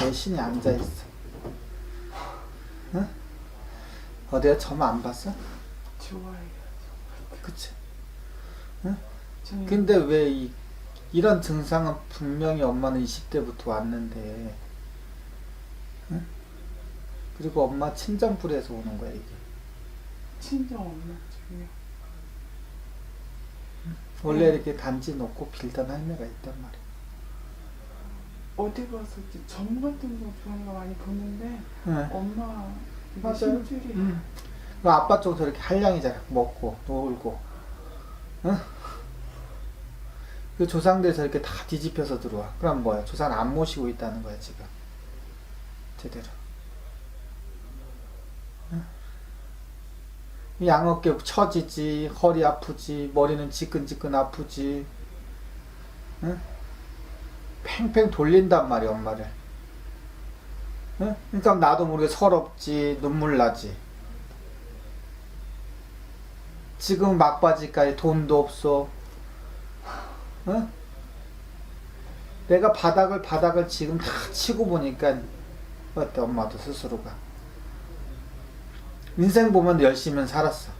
내 엄마는 양어깨에 신이 앉아 있어. 응? 어디가 점안 봤어? 좋아해요. 그치? 저는 근데 왜 이, 이런 증상은 분명히 엄마는 20대부터 왔는데, 응? 그리고 엄마 친정불에서 오는 거야, 이게. 친정 엄마 쪽이요. 원래 음. 이렇게 단지 놓고 빌던 할매가 있단 말이야. 어디 가서 이제 점 같은 거 좋아하는 거 많이 보는데 응. 엄마 맞아요. 심줄이 응. 그 아빠 쪽도 이렇게 한량이잖아. 먹고, 놀고. 응? 그 조상들에서 이렇게 다 뒤집혀서 들어와. 그럼 뭐야? 조상 안 모시고 있다는 거야, 지금. 제대로. 응? 이 양어깨 처지지, 허리 아프지, 머리는 지끈지끈 아프지. 응? 팽팽 돌린단 말이야, 엄마를. 응? 그러니까 나도 모르게 서럽지, 눈물 나지. 지금 막바지까지 돈도 없어. 응? 내가 바닥을 바닥을 지금 다 치고 보니까 어때 엄마도 스스로가 인생 보면 열심히 살았어.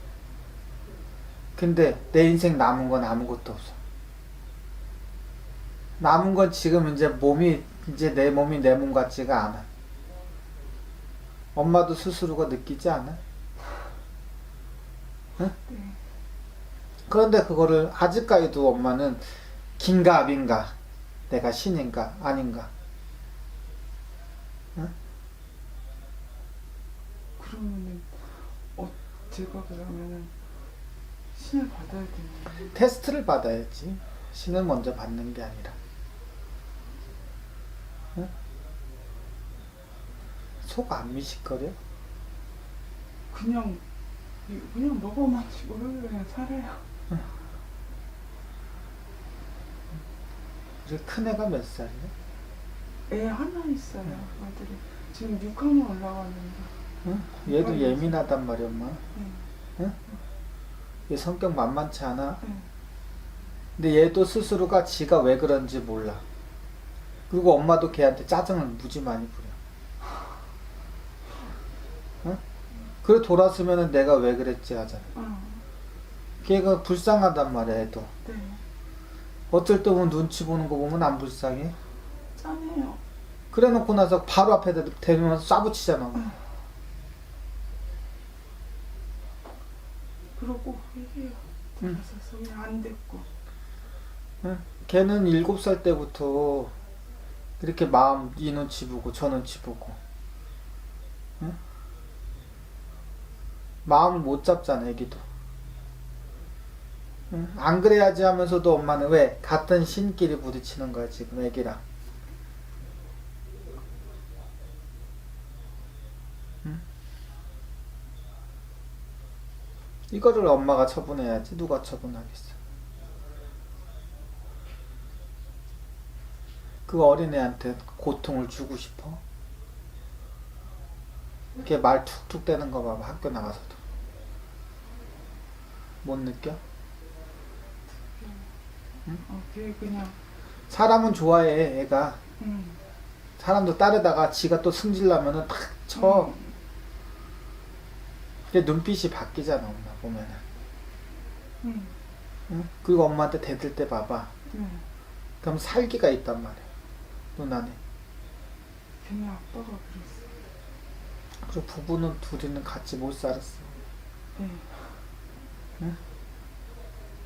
근데 내 인생 남은 건 아무것도 없어. 남은 건 지금 이제 몸이 이제 내 몸이 내 몸 같지가 않아. 엄마도 스스로가 느끼지 않아? 네. 그런데 그거를 아직까지도 엄마는 긴가 아닌가 내가 신인가 아닌가 그러면은 어 제가 그러면은 신을 받아야 되는? 테스트를 받아야지 신을 먼저 받는 게 아니라 속 안 미식거려? 그냥 이- 그냥 먹어 마시고 그냥 살아요. 우리 큰 애가 몇 살이야? 애 하나 있어요 아들이 지금 6학년 올라갔는데 응? 얘도 어, 예민하단 말이야 엄마 네. 얘 성격 만만치 않아 네. 근데 얘도 스스로가 지가 왜 그런지 몰라 그리고 엄마도 걔한테 짜증을 무지 많이 부려 응? 그래 돌았으면은 내가 왜 그랬지 하잖아 어, 걔가 불쌍하단 말이야 애도 네. 어쩔 때 보면 눈치 보는 거 보면 안 불쌍해 짠해요. 그래 놓고 나서 바로 앞에 대- 대면서 쏴붙이잖아 그러고 얘기해요. 응. 그냥 안 됐고. 응? 걔는 일곱 살 때부터 이렇게 마음 이 눈치 보고 저 눈치 보고 마음을 못 잡잖아 애기도 응? 안 그래야지 하면서도 엄마는 왜 같은 신끼리 부딪히는 거야 지금 애기랑 응? 이거를 엄마가 처분해야지 누가 처분하겠어 그 어린애한테 고통을 주고 싶어? 걔말 툭툭 대는 거 봐봐 학교 나가서도 못 느껴? 어, 걔 그냥 사람은 좋아해 애가 응. 사람도 따르다가 지가 또 승질나면은 탁 쳐. 걔 눈빛이 바뀌잖아 엄마 보면은 응. 응? 그리고 엄마한테 대들 때 봐봐 네. 그럼 살기가 있단 말이야 눈 안에 걔네 아빠가 그랬어. 그리고 부부는 둘이는 같이 못 살았어 네. 응?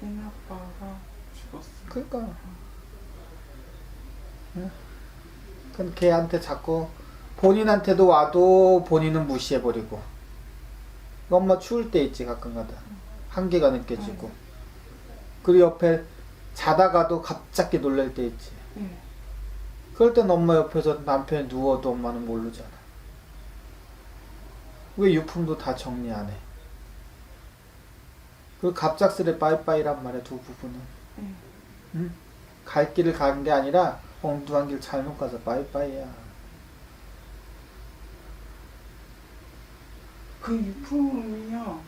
걔네 아빠가 죽었어. 그러니까. 응? 그럼 걔한테 자꾸 본인한테도 와도 본인은 무시해버리고. 엄마 추울 때 있지 가끔가다. 한계가 느껴지고. 그리고 옆에 자다가도 갑자기 놀랄 때 있지. 네. 그럴 땐 엄마 옆에서 남편이 누워도 엄마는 모르잖아. 왜 유품도 다 정리 안 해? 그리고 갑작스레 빠이빠이란 말이야 두 부부는. 네. 응? 갈 길을 가는 게 아니라 엉뚱한 길 잘못 가서 빠이빠이야. 그 유품이요.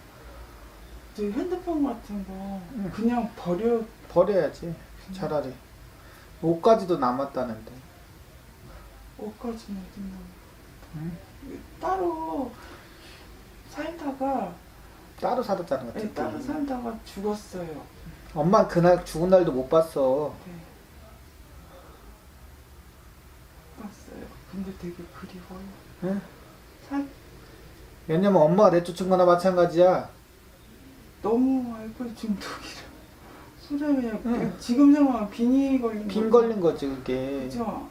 저 핸드폰 같은 거 응. 그냥 버려 버려야지 차라리. 옷까지도 남았다는데. 옷까지는 어딨나. 응? 따로 살다가 따로 살았다는 네, 거지. 따로 살다가 죽었어요. 엄마 그날 죽은 날도 못 봤어. 네. 봤어요. 근데 되게 그리워요. 응? 살 왜냐면 엄마가 내쫓은 거나 마찬가지야. 너무 알코올 중독이라 술에 그냥 응. 지금 생각하면 빈이 걸린 빈 거죠. 걸린 거지 그게. 그죠?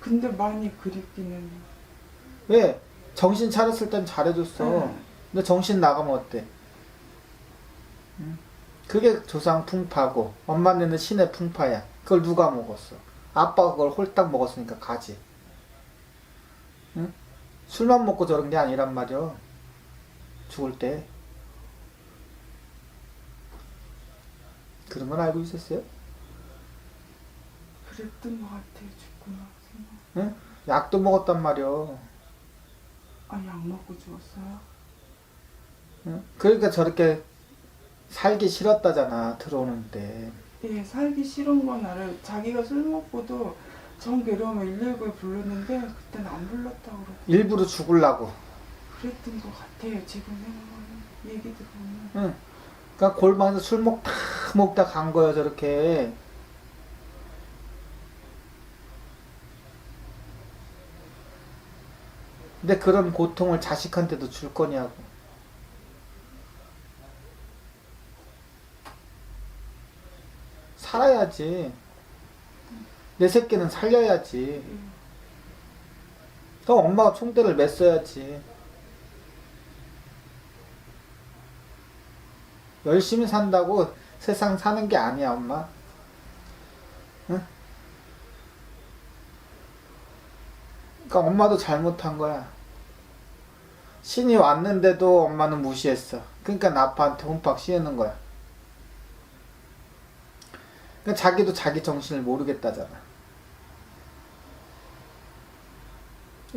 근데 많이 그립기는 왜? 정신 차렸을 땐 잘해줬어. 응. 근데 정신 나가면 어때? 응? 그게 조상 풍파고 엄마는 신의 풍파야. 그걸 누가 먹었어? 아빠가 그걸 홀딱 먹었으니까 가지. 응? 술만 먹고 저런 게 아니란 말이야. 죽을 때. 그런 건 알고 있었어요? 그랬던 것 같아요 죽고 나서 응? 약도 먹었단 말이야. 아약 먹고 죽었어요? 응? 그러니까 저렇게 살기 싫었다잖아 들어오는데. 예 살기 싫은 건 알아요 자기가 술 먹고도 정 괴로우면 119에 불렀는데 그때는 안 불렀다고 그러고 일부러 죽으려고. 그랬던 것 같아요 지금 생각하면 얘기 들어보면 응. 그러니까 골방에서 술 먹다 먹다 간 거야 저렇게. 근데 그런 고통을 자식한테도 줄 거냐고. 살아야지. 내 새끼는 살려야지. 예. 그럼 엄마가 총대를 맸어야지. 열심히 산다고 세상 사는 게 아니야, 엄마. 응? 그러니까 엄마도 잘못한 거야. 신이 왔는데도 엄마는 무시했어. 그러니까 아빠한테 혼팍 씌우는 거야. 그러니까 자기도 자기 정신을 모르겠다잖아.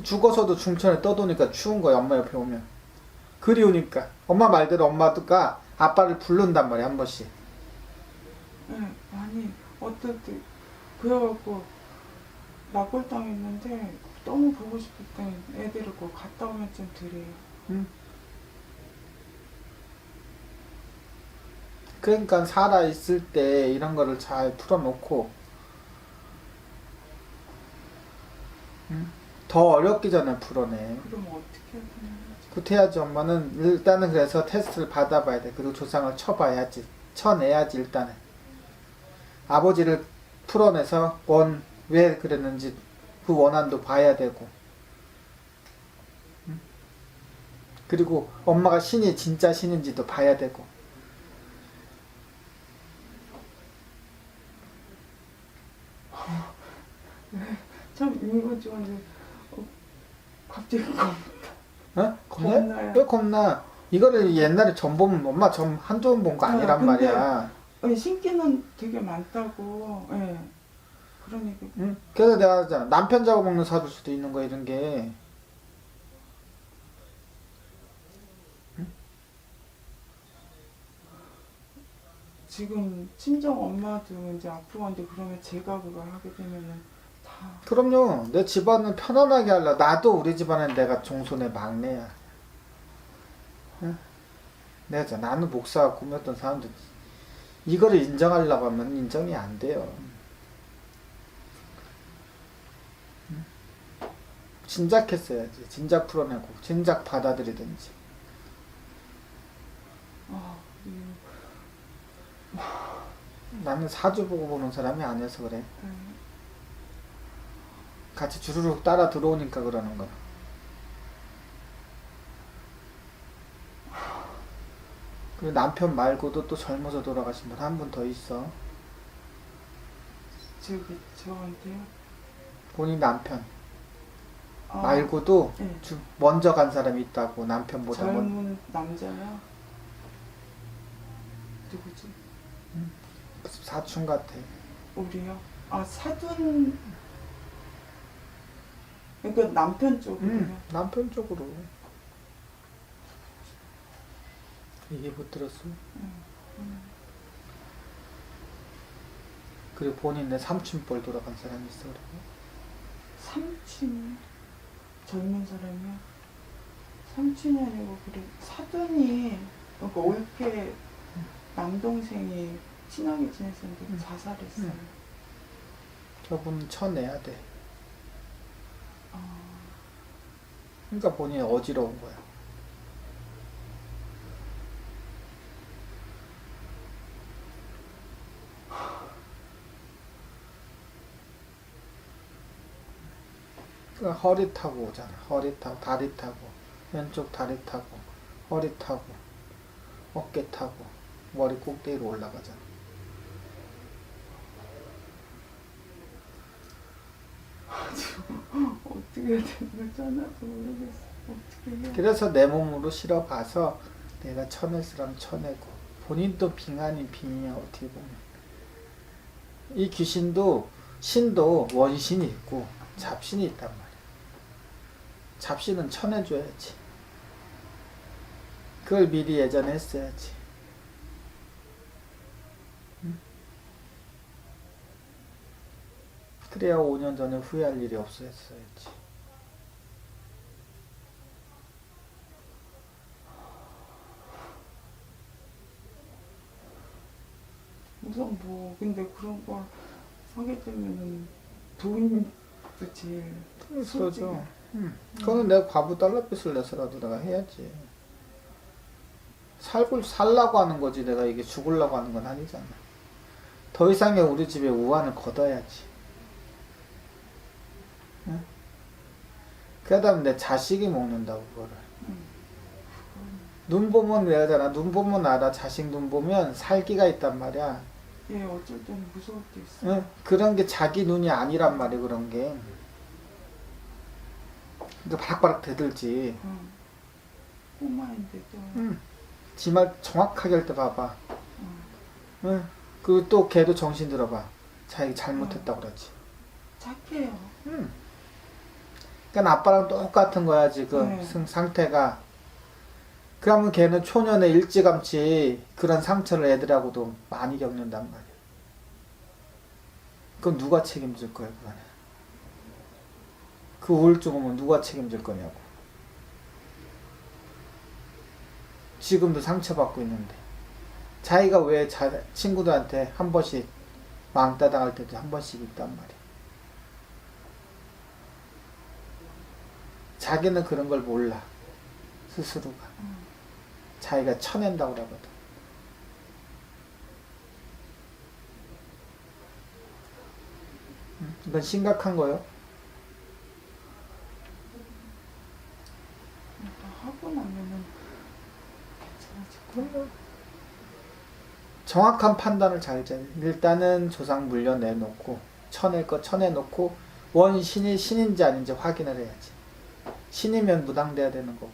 죽어서도 중천에 떠도니까 추운 거야, 엄마 옆에 오면. 그리우니까. 엄마 말대로 엄마가 아빠를 부른단 말이야, 한 번씩. 네, 많이 어떨 때 그래갖고 낙골당했는데 너무 보고 싶을 때 애들을 꼭 갔다 오면 좀 드려요. 응? 그러니까 살아 있을 때 이런 거를 잘 풀어놓고, 응? 더 어렵기 전에 풀어내. 그럼 어떻게 해야 거지? 구태야지 엄마는 일단은 그래서 테스트를 받아봐야 돼. 그리고 조상을 쳐봐야지. 쳐내야지 일단은. 아버지를 풀어내서 원 왜 그랬는지 그 원한도 봐야 되고. 응? 그리고 엄마가 신이 진짜 신인지도 봐야 되고. 참 이거 좋은데 어, 갑자기 겁. 어? 겁나? 겁나요. 왜 겁나? 이거를 옛날에 전 보면 엄마 전 한두 번 본 거 아, 아니란 근데- 말이야. 아니, 신기는 되게 많다고. 예. 그러니까 응? 그래서 내가 하잖아. 남편 잡아먹는 사줄 수도 있는 거 이런 게. 지금 친정 엄마도 이제 앞으로 간데 그러면 제가 그걸 하게 되면은 다 그럼요. 내 집안을 편안하게 하려. 나도 우리 집안은 내가 종손의 막내야. 응? 내가 자 나는 목사가 꾸몄던 사람들 이거를 인정하려고 하면 인정이 안 돼요. 진작 했어야지. 진작 풀어내고, 진작 받아들이든지. 아, 음, 나는 사주 보고 보는 사람이 아니어서 그래. 네. 같이 주르륵 따라 들어오니까 그러는 거야. 그리고 남편 말고도 또 젊어서 돌아가신 분 한 분 더 있어. 저기 저한테요. 본인 남편 아, 말고도 네. 주- 먼저 간 사람이 있다고 남편보다 먼 젊은 남자야. 누구지? 사춘 같아. 우리요? 아 사돈. 그러니까 남편 쪽이요. 응, 남편 쪽으로. 이해 못 들었어? 그리고 본인 내 삼촌뻘 돌아간 사람이 있어 그래. 삼촌 젊은 사람이요. 삼촌이 아니고 그래 사돈이 그러니까 올케 남동생이 친하게 지냈었는데 음. 자살했어요. 음. 저분 쳐내야 돼. 아, 그러니까 본인이 어지러운 거야. 그 허리 타고 오잖아. 허리 타고 다리 타고 왼쪽 다리 타고 허리 타고 어깨 타고 머리 꼭대기로 올라가잖아. 어떻게 해야 되는 거 하나도 모르겠어. 어떻게 해야 그래서 내 몸으로 실어봐서 내가 쳐낼 사람 쳐내고 본인도 빙하니 빙이야 어떻게 보면 이 귀신도 신도 원신이 있고 잡신이 있단 말이야 잡신은 쳐내줘야지. 그걸 미리 예전에 했어야지. 응? 그래야 5년 전에 후회할 일이 없었어야지. 우선 뭐 근데 그런 걸 하게 되면은 돈도 제일 그렇죠. 음. 그거는 내가 과부 달러빚을 내서라도 내가 해야지. 살고 살라고 하는 거지 내가 이게 죽으려고 하는 건 아니잖아. 더 이상의 우리 집에 우환을 걷어야지. 응? 그러다 내 자식이 먹는다고 그거를. 음. 눈 보면 내가잖아. 눈 보면 알아. 자식 눈 보면 살기가 있단 말이야. 예 어쩔 때는 무서울 때 있어. 응? 그런 게 자기 눈이 아니란 말이야 그런 게. 근데 바락바락 대들지. 응. 꼬마인데도 응. 지말 정확하게 할 때 봐봐. 응. 응. 그리고 또 걔도 정신 들어봐. 자기 잘못했다고 그러지. 착해요. 응. 그러니까 아빠랑 똑같은 거야 지금 네. 승- 상태가. 그러면 걔는 초년에 일찌감치 그런 상처를 애들하고도 많이 겪는단 말이야. 그건 누가 책임질 거야 그거는. 그 우울증은 누가 책임질 거냐고. 지금도 상처받고 있는데. 자기가 왜 자, 친구들한테 한 번씩 왕따 당할 때도 한 번씩 있단 말이야. 자기는 그런 걸 몰라. 스스로가. 응. 자기가 쳐낸다고 그러거든. 음, 이건 심각한 거요. 그러니까 하고 나면은 괜찮아질 거야. 정확한 판단을 잘 돼. 일단은 조상 물려 내놓고 쳐낼 거 쳐내놓고 원신이 신인지 아닌지 확인을 해야지. 신이면 무당돼야 되는 거고.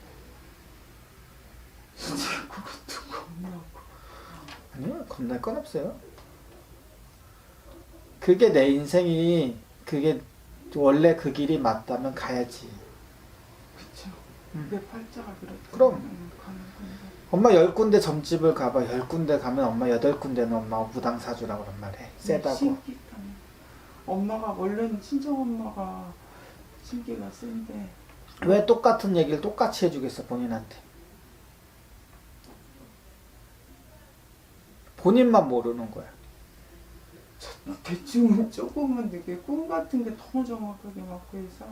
진짜 그것도 겁나고. 아니요, 겁날 건 없어요. 그게 내 인생이 그게 원래 그 길이 맞다면 가야지. 그쵸. 음. 내 팔자가 그랬다. 그럼. 엄마 열 군데 점집을 가봐. 열 군데 가면 엄마 여덟 군데는 엄마 무당 사주라고 그런 말해. 세다고. 신기하네. 엄마가 원래는 친정 엄마가 신기가 센데 왜 똑같은 얘기를 똑같이 해주겠어 본인한테. 본인만 모르는 거야. 대충 조금은 되게 꿈 같은 게 너무 정확하게 맞고 해서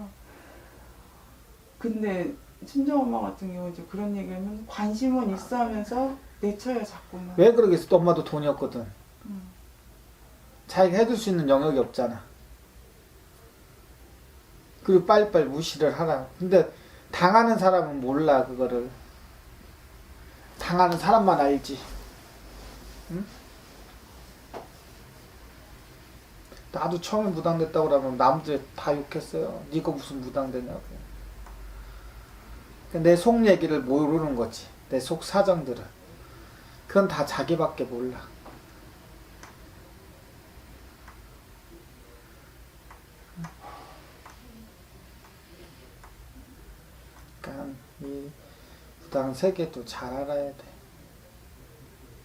근데 친정 엄마 같은 경우 이제 그런 얘기하면 관심은 있어 하면서 내쳐요 자꾸만. 왜 그러겠어? 또 엄마도 돈이 없거든. 응. 자기가 해줄 수 있는 영역이 없잖아. 그리고 빨리빨리 무시를 하라. 근데 당하는 사람은 몰라 그거를. 당하는 사람만 알지. 응? 나도 처음에 무당됐다고 그러면 남들 다 욕했어요. 네가 무슨 무당되냐고. 내 속 얘기를 모르는 거지. 내 속 사정들을. 그건 다 자기밖에 몰라. 그러니까 이 무당 세계도 잘 알아야 돼.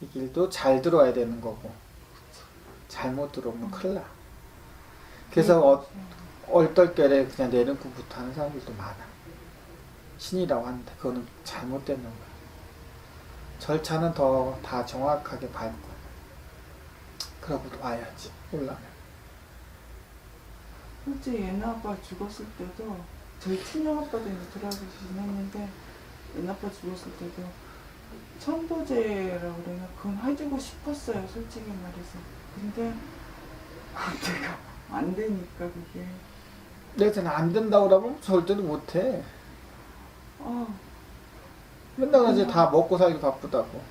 이 길도 잘 들어야 되는 거고 잘못 들어오면 큰일 나. 그래서 어, 얼떨결에 그냥 내려놓고부터 하는 사람들도 많아. 신이라고 하는데 그거는 잘못된 거야. 절차는 더 다 정확하게 밟고 그러고 와야지 올라면. 솔직히 옛날 아빠 죽었을 때도 저희 친정 아빠도 이제 돌아가시긴 했는데 옛날 아빠 죽었을 때도 천도제라고 그러나 그건 해주고 싶었어요 솔직히 말해서 근데 내가 안 되니까 그게 내가 안 된다고 그러면 절대로 못해. 아 맨날 이제 다 먹고 살기 바쁘다고.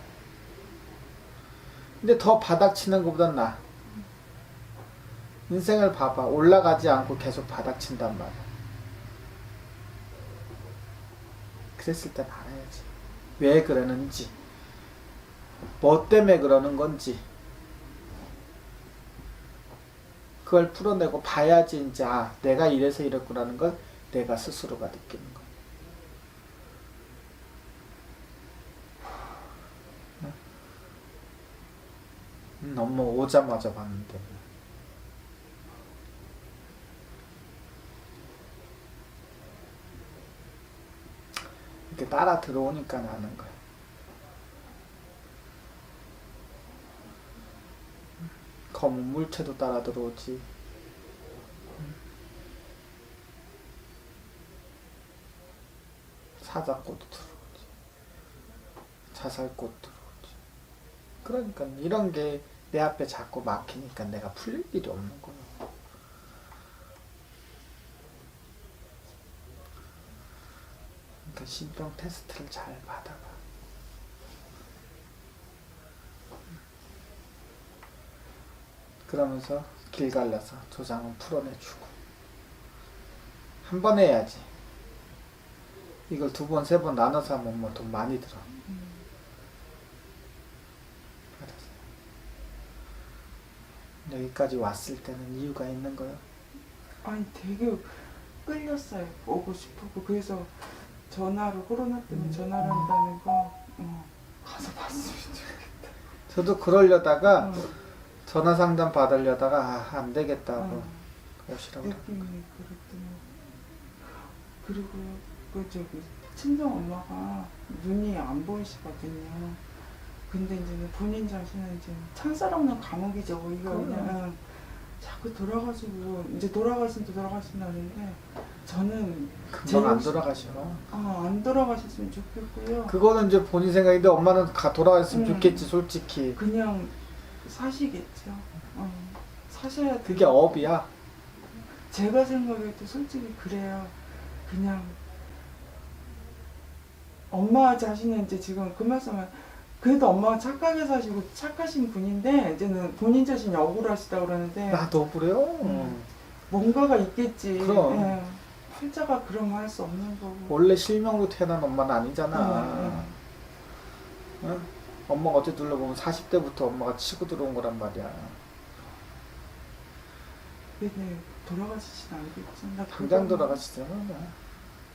근데 더 바닥치는 것보단 나. 인생을 봐봐. 올라가지 않고 계속 바닥친단 말이야. 그랬을 땐 알아야지. 왜 그러는지. 뭐 때문에 그러는 건지. 그걸 풀어내고 봐야지 이제 아, 내가 이래서 이랬구나는 걸 내가 스스로가 거야. 음, 엄마 오자마자 봤는데. 이렇게 따라 들어오니까 나는 거야. 검은 물체도 따라 들어오지. 사자꽃도 들어오지. 자살꽃 들어오지. 그러니까 이런 게 내 앞에 자꾸 막히니까 내가 풀릴 일이 없는 거야. 그러니까 신병 테스트를 잘 받아봐. 그러면서 길 갈라서 조상은 풀어내주고 한 번 해야지. 이걸 두 번, 세 번 나눠서 하면 뭐 돈 많이 들어. 알았어. 여기까지 왔을 때는 이유가 있는 거야. 아니 되게 끌렸어요 오고 싶고 그래서 전화로 코로나 때문에 전화를 한다는 거 어, 가서 봤으면 좋겠다 저도 그러려다가 어, 전화 상담 받으려다가 아, 안 되겠다고 어. 오시라고. 느낌이 그랬더니 그리고 그 저기 친정 엄마가 눈이 안 보이시거든요. 근데 이제 본인 자신은 이제 찬살 없는 감옥이죠. 이거 그럼. 그냥 자꾸 돌아가시고 이제 돌아가신다 돌아가신다는데 저는 금방 안 돌아가셔. 아, 안 돌아가셨으면 좋겠고요. 그거는 이제 본인 생각인데 엄마는 가 돌아갔으면 음. 좋겠지 솔직히. 그냥 사시겠죠. 어, 사셔야 돼요. 그게 업이야. 제가 생각해도 솔직히 그래요. 그냥 엄마 자신은 이제 지금 그 말씀은 그래도 엄마가 착하게 사시고 착하신 분인데 이제는 본인 자신이 억울하시다 그러는데 나도 그래요. 음. 뭔가가 있겠지. 그럼. 예. 활자가 그러면 할수 없는 거고. 원래 실명으로 태어난 엄마는 아니잖아. 음, 응? 엄마가 어제 둘러보면 40대부터 엄마가 치고 들어온 거란 말이야. 근데 돌아가시진 않겠지. 나 당장 그거는- 돌아가시잖아.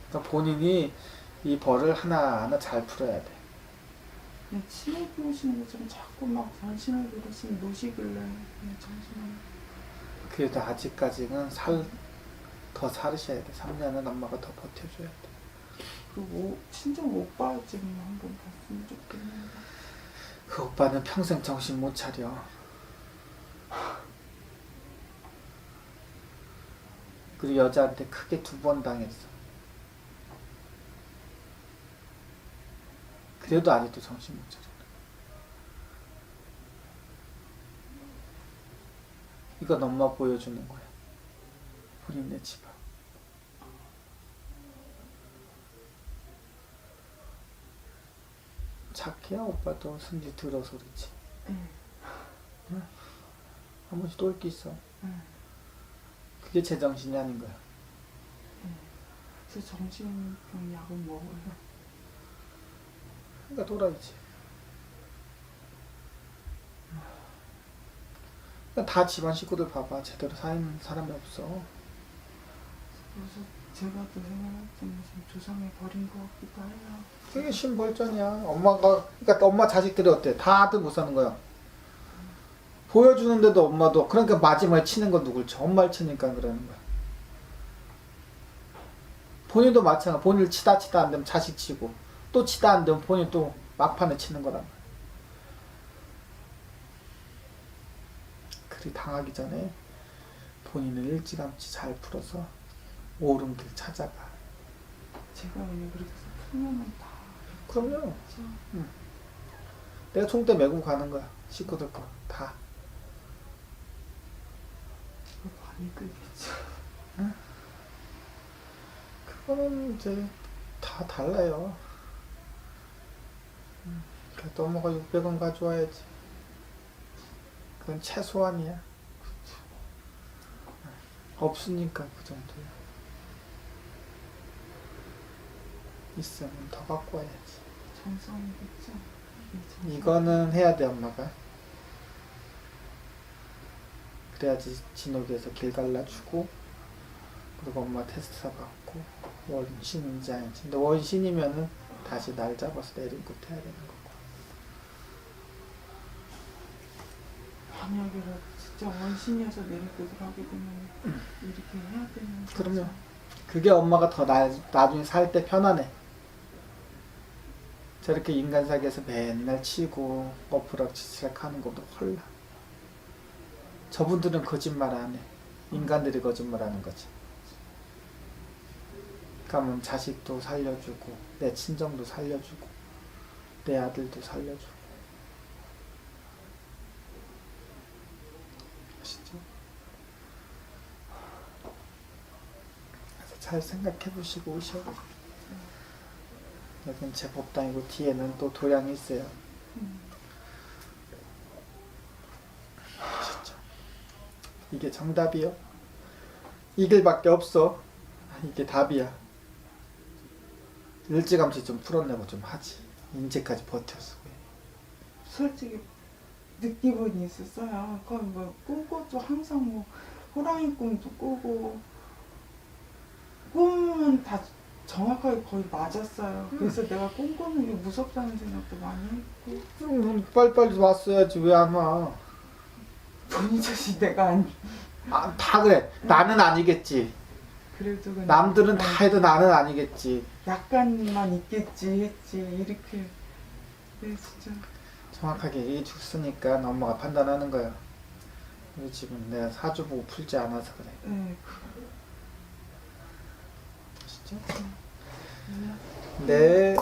그러니까 본인이 이 벌을 하나하나 잘 풀어야 돼. 그냥 치료 비우시는 것처럼 자꾸 막 전신을 그러시면 노시길래 그냥 정신을 그래도 아직까지는 살, 더 살으셔야 돼. 3년은 엄마가 더 버텨줘야 돼. 그 오, 친정 오빠 좀 한번 봤으면 좋겠는데. 그 오빠는 평생 정신 못 차려. 그리고 여자한테 크게 두 번 당했어. 그래도 아직도 정신 못 차려. 이건 엄마 보여주는 거야. 본인네 집안. 착해야 오빠도 승지 들어서 그렇지. 응. 한 번씩 또올게 있어. 응. 그게 제정신이 아닌 거야. 그래서 정신병 약을 먹어요. 그러니까 돌아야지. 그러니까 다 집안 식구들 봐봐. 제대로 사는 사람이 없어. 그래서 제가 또 생각할 때는 좀 조상이 버린 것 같기도 해요. 그게 신벌전이야. 엄마가, 그러니까 엄마 자식들이 어때? 다들 못 사는 거야. 보여주는데도 엄마도, 그러니까 마지막에 치는 건 누굴 쳐? 엄마를 치니까 그러는 거야. 본인도 마찬가지. 본인을 치다 치다 안 되면 자식 치고 또 치다 안 되면 본인 또 막판에 치는 거란 말이야. 그리 당하기 전에 본인을 일찌감치 잘 풀어서 옳은 길 찾아가. 제가 그냥 그렇게 풀면은 다 그럼요. 그렇죠. 내가 총대 메고 가는 거야. 식구들 거 다. 그거 많이 끌겠죠. 그거는 이제 다 달라요. 음, 그래도 엄마가 600원 가져와야지. 그건 최소한이야. 없으니까 그 정도야. 있으면 더 갖고 와야지. 정성이겠죠. 이거는 해야 돼 엄마가. 그래야지 진옥에서 길 갈라주고 그리고 엄마 테스트 받고 원신인지 아닌지 근데 원신이면은 다시 날 잡아서 해야 되는 거고. 만약에라도 진짜 원신이어서 내리고들 하게 되면 이렇게 해야 되는 거죠. 그럼요. 그게 엄마가 더 나, 나중에 살 때 편안해. 저렇게 인간 사기에서 맨날 치고 엎으락치락 하는 것도 헐라 저분들은 거짓말 안 해. 인간들이 거짓말 하는 거지. 그러면 자식도 살려주고 내 친정도 살려주고 내 아들도 살려주고 아시죠? 그래서 잘 생각해 보시고 오셔 여긴 제 법당이고 뒤에는 또 도량이 있어요 음. 아시죠? 이게 정답이요? 이 길밖에 없어 이게 답이야 일찌감치 좀 풀어내고 좀 하지 인제까지 버텼어 솔직히 느낌은 있었어요. 거의 뭐 꿈꿔도 항상 뭐 호랑이 꿈도 꾸고 꿈은 다 정확하게 거의 맞았어요. 그래서 내가 꿈꾸는 게 무섭다는 생각도 많이 했고 음, 빨리빨리 왔어야지 왜 안 와? 본인 자신 내가 아니 아, 다 그래. 나는 아니겠지. 그래도 그냥 남들은 다 해도 나는 아니겠지. 약간만 있겠지 했지 이렇게 네 진짜 정확하게 얘기해 줬으니까 엄마가 판단하는 거야. 우리 집은 내가 사주 보고 풀지 않아서 그래. 네. 아시죠? 음. 네.